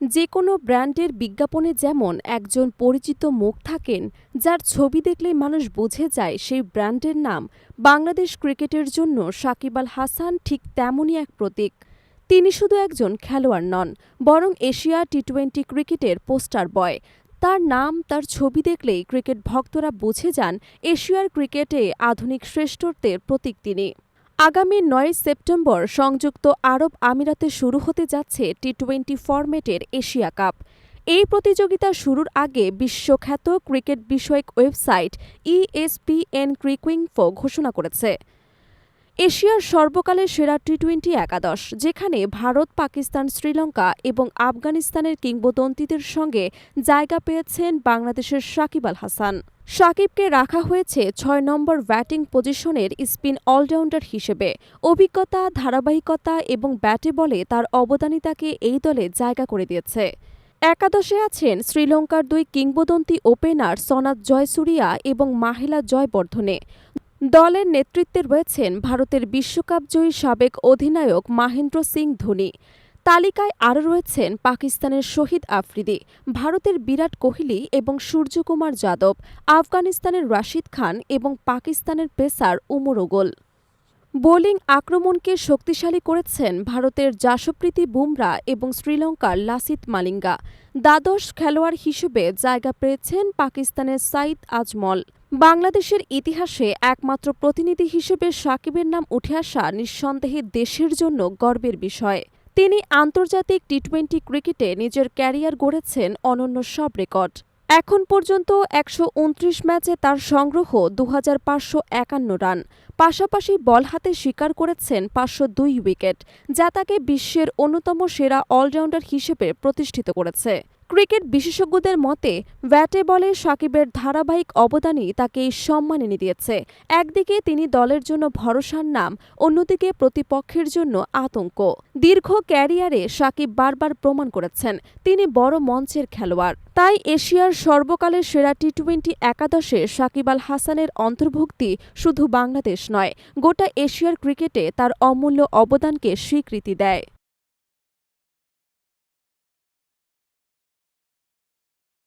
যে কোনো ব্র্যান্ডের বিজ্ঞাপনে যেমন একজন পরিচিত মুখ থাকেন, যার ছবি দেখলেই মানুষ বুঝে যায় সেই ব্র্যান্ডের নাম, বাংলাদেশ ক্রিকেটের জন্য সাকিব আল হাসান ঠিক তেমনই এক প্রতীক। তিনি শুধু একজন খেলোয়াড় নন, বরং এশিয়া টি টোয়েন্টি ক্রিকেটের পোস্টার বয়। তার নাম, তার ছবি দেখলেই ক্রিকেট ভক্তরা বুঝে যান এশিয়ার ক্রিকেটে আধুনিক শ্রেষ্ঠত্বের প্রতীক তিনি। আগামী নয় সেপ্টেম্বর সংযুক্ত আরব আমিরাতে শুরু হতে যাচ্ছে টি টোয়েন্টি ফরম্যাটের এশিয়া কাপ। এই প্রতিযোগিতা শুরুর আগে বিশ্বখ্যাত ক্রিকেট বিষয়ক ওয়েবসাইট E ইএসপিএন ক্রিকুইংফো ঘোষণা করেছে। এশিয়ার সর্বকালের সেরা টি টোয়েন্টি একাদশ, যেখানে ভারত, পাকিস্তান, শ্রীলঙ্কা এবং আফগানিস্তানের কিংবদন্তিদের সঙ্গে জায়গা পেয়েছেন বাংলাদেশের সাকিব আল হাসান। সাকিবকে রাখা হয়েছে ছয় নম্বর ব্যাটিং পজিশনের স্পিন অলরাউন্ডার হিসেবে। অভিজ্ঞতা, ধারাবাহিকতা এবং ব্যাটে বলে তার অবদানই তাকে এই দলে জায়গা করে দিয়েছে। একাদশে আছেন শ্রীলঙ্কার দুই কিংবদন্তি ওপেনার সনাত জয়সুরিয়া এবং মাহেলা জয়বর্ধনে। দলের নেতৃত্বে রয়েছেন ভারতের বিশ্বকাপজয়ী সাবেক অধিনায়ক মাহেন্দ্র সিং ধোনি। তালিকায় আরও রয়েছেন পাকিস্তানের শহীদ আফ্রিদি, ভারতের বিরাট কোহলি এবং সূর্যকুমার যাদব, আফগানিস্তানের রাশিদ খান এবং পাকিস্তানের পেসার উমর ওগল। বোলিং আক্রমণকে শক্তিশালী করেছেন ভারতের জাসপ্রীতি বুমরা এবং শ্রীলঙ্কার লাসিত মালিঙ্গা। দ্বাদশ খেলোয়াড় হিসেবে জায়গা পেয়েছেন পাকিস্তানের সাইদ আজমল। বাংলাদেশের ইতিহাসে একমাত্র প্রতিনিধি হিসেবে সাকিবের নাম উঠে আসা নিঃসন্দেহে দেশের জন্য গর্বের বিষয়। তিনি আন্তর্জাতিক টি টোয়েন্টি ক্রিকেটে নিজের ক্যারিয়ার গড়েছেন অনন্য সব রেকর্ড। এখন পর্যন্ত একশো উনত্রিশ ম্যাচে তার সংগ্রহ দু রান। পাশাপাশি বল হাতে স্বীকার করেছেন পাঁচশো দুই উইকেট, যা তাকে বিশ্বের অন্যতম সেরা অলরাউন্ডার হিসেবে প্রতিষ্ঠিত করেছে। ক্রিকেট বিশেষজ্ঞদের মতে, ব্যাটে বলে সাকিবের ধারাবাহিক অবদানই তাকে এই সম্মান এনে দিয়েছে। একদিকে তিনি দলের জন্য ভরসার নাম, অন্যদিকে প্রতিপক্ষের জন্য আতঙ্ক। দীর্ঘ ক্যারিয়ারে সাকিব বারবার প্রমাণ করেছেন, তিনি বড় মঞ্চের খেলোয়াড়। তাই এশিয়ার সর্বকালের সেরা টি টোয়েন্টি একাদশে সাকিব আল হাসানের অন্তর্ভুক্তি শুধু বাংলাদেশ নয়, গোটা এশিয়ার ক্রিকেটে তার অমূল্য অবদানকে স্বীকৃতি দেয়।